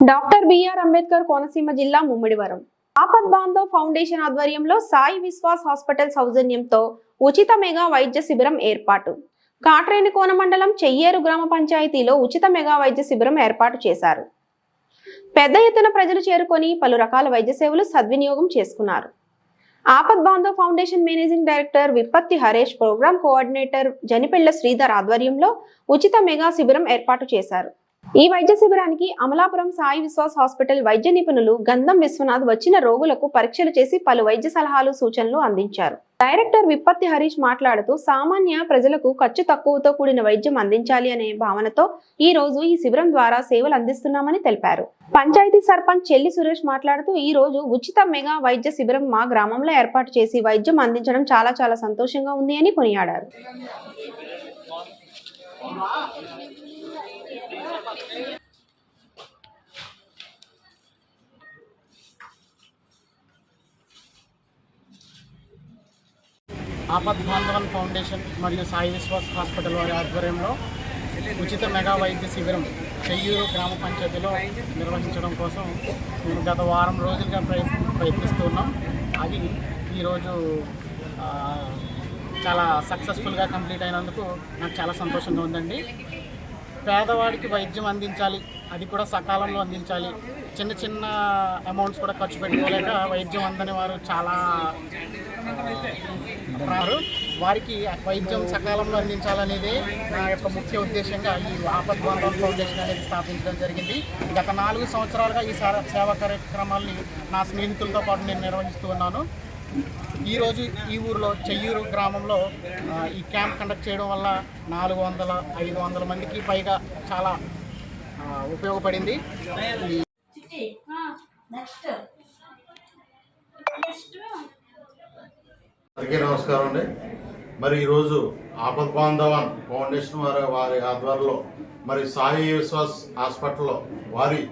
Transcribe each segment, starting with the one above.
Doctor BR Ambedkar Konaseema జిల్లా Mummidivaram. ఆపద్ బాంధవ్ foundation ఆధ్వర్యంలో Sai Vishwas hospital సౌజన్యంతో ఉచిత మెగా వైద్య శిబిరం ఏర్పాటు. కాట్రేనికోన మండలం చెయ్యేరు గ్రామ పంచాయతీలో ఉచిత మెగా వైద్య శిబిరం ఏర్పాటు చేశారు. పెద్ద ఎత్తున ప్రజలు చేరుకొని పలు రకాల వైద్య సేవలు సద్వినియోగం చేసుకున్నారు. Apad Bandhav foundation managing director విపత్తి Haresh programme coordinator Janipella Sridhar ఆధ్వర్యంలో ఉచిత మెగా శిబిరం ఏర్పాటు చేశారు. ఈ వైద్య శిబిరానికి అమలాపురం సాయి విశ్వాస్ హాస్పిటల్ వైద్య నిపుణులు గంధం విశ్వనాథ్ వచ్చిన రోగులకు పరీక్షలు చేసి పలు వైద్య సలహాలు సూచనలు అందించారు. డైరెక్టర్ విప్పత్తి హరీష్ మాట్లాడుతూ సామాన్య ప్రజలకు ఖర్చు తక్కువతో కూడిన వైద్యం అందించాలి అనే భావనతో ఈ రోజు ఈ శిబిరం ద్వారా సేవలు అందిస్తున్నామని తెలిపారు. పంచాయతీ సర్పంచ్ చెల్లి సురేష్ మాట్లాడుతూ ఈ రోజు ఉచిత మెగా వైద్య శిబిరం మా గ్రామంలో ఏర్పాటు చేసి వైద్యం అందించడం చాలా చాలా సంతోషంగా ఉంది అని కొనియాడారు. ఆపద్బాంధవన్ ఫౌండేషన్ మరియు సాయి విశ్వాస్ హాస్పిటల్ వారి ఆధ్వర్యంలో ఉచిత మెగా వైద్య శిబిరం చెయ్యూరు గ్రామ పంచాయతీలో నిర్వహించడం కోసం మేము గత వారం రోజులుగా ప్రయత్ ప్రయత్నిస్తున్నాం. అది ఈరోజు చాలా సక్సెస్ఫుల్గా కంప్లీట్ అయినందుకు నాకు చాలా సంతోషంగా ఉందండి. పేదవాడికి వైద్యం అందించాలి అది కూడా సకాలంలో అందించాలి. చిన్న చిన్న అమౌంట్స్ కూడా ఖర్చు పెట్టుకోలేక వైద్యం అందని వారు చాలా ఉన్నారు వారికి వైద్యం సకాలంలో అందించాలనేది నా యొక్క ముఖ్య ఉద్దేశంగా ఈ ఆపద్ బాంధవ్ ఫౌండేషన్ అనేది స్థాపించడం జరిగింది. గత నాలుగు సంవత్సరాలుగా ఈ సేవా కార్యక్రమాల్ని నా స్నేహితులతో పాటు నేను నిర్వహిస్తూ ఉన్నాను. ఈరోజు ఈ ఊరిలో చెయ్యూరు గ్రామంలో ఈ క్యాంప్ కండక్ట్ చేయడం వల్ల నాలుగు వందల ఐదు వందల మందికి పైగా చాలా ఉపయోగపడింది. అందరికీ నమస్కారం అండి. మరి ఈరోజు ఆపద్ బాంధవన్ ఫౌండేషన్ వారి వారి ఆధ్వర్యంలో మరి సాయి విశ్వాస్ హాస్పిటల్లో వారి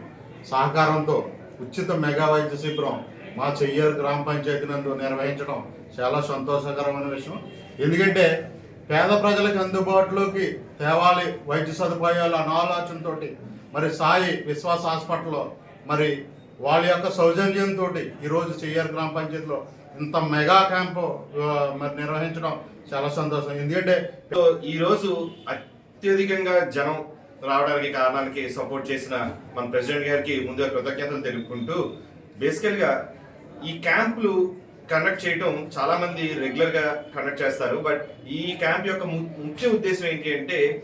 సహకారంతో ఉచిత మెగా వైద్య శిబిరం మా చెయ్యారు గ్రామ పంచాయతీ నందు నిర్వహించడం చాలా సంతోషకరమైన విషయం. ఎందుకంటే పేద ప్రజలకు అందుబాటులోకి తేవాలి వైద్య సదుపాయాలు అన్న మరి సాయి విశ్వాస్ హాస్పిటల్లో మరి వాళ్ళ యొక్క సౌజన్యంతో ఈరోజు చెయ్యారు గ్రామ పంచాయతీలో ఇంత మెగా క్యాంపు మరి నిర్వహించడం చాలా సంతోషం. ఎందుకంటే ఈరోజు అత్యధికంగా జనం రావడానికి కారణానికి సపోర్ట్ చేసిన మన ప్రెసిడెంట్ గారికి ముందుగా కృతజ్ఞతలు తెలుపుకుంటూ బేసికల్గా ఈ క్యాంపులు కండక్ట్ చేయటం చాలా మంది రెగ్యులర్గా కండక్ట్ చేస్తారు. బట్ ఈ క్యాంప్ యొక్క ము- ముఖ్య ఉద్దేశం ఏంటి అంటే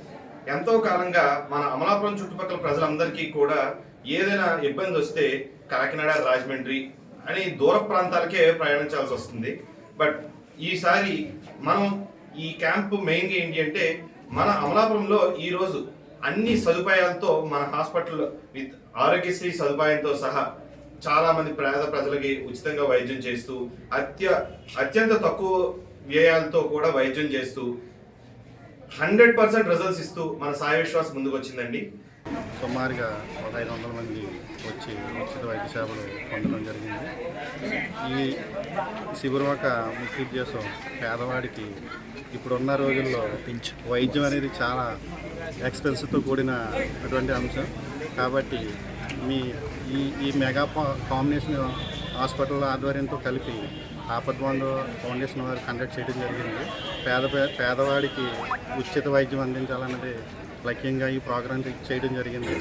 ఎంతో కాలంగా మన అమలాపురం చుట్టుపక్కల ప్రజలందరికీ కూడా ఏదైనా ఇబ్బంది వస్తే కాకినాడ రాజమండ్రి అని దూర ప్రాంతాలకే ప్రయాణించాల్సి వస్తుంది. బట్ ఈసారి మనం ఈ క్యాంప్ మెయిన్గా ఏంటి అంటే మన అమలాపురంలో ఈరోజు అన్ని సదుపాయాలతో మన హాస్పిటల్ విత్ ఆరోగ్యశ్రీ సదుపాయంతో సహా చాలా మంది పేద ప్రజలకి ఉచితంగా వైద్యం చేస్తూ అత్య అత్యంత తక్కువ వ్యయాలతో కూడా వైద్యం చేస్తూ హండ్రెడ్ పర్సెంట్ రిజల్ట్స్ ఇస్తూ మన సాయి విశ్వాస్ ముందుకు వచ్చిందండి. సుమారుగా ఒక ఐదు వందల మంది వచ్చి ఉచిత వైద్య సేవలు పొందడం జరిగింది. ఈ శిబిరం యొక్క ముఖ్య ఉద్దేశం పేదవాడికి ఇప్పుడున్న రోజుల్లో వైద్యం అనేది చాలా ఎక్స్పెన్స్తో కూడిన అటువంటి అంశం. కాబట్టి మీ ఈ ఈ మెగా పా- కాంబినేషన్ హాస్పిటల్ ఆధ్వర్యంతో కలిపి ఆపద్వాండు ఫౌండేషన్ వారు కండక్ట్ చేయడం జరిగింది. పేద పేదవాడికి ఉచిత వైద్యం అందించాలన్నది లక్ష్యంగా ఈ ప్రోగ్రాం చేయడం జరిగింది.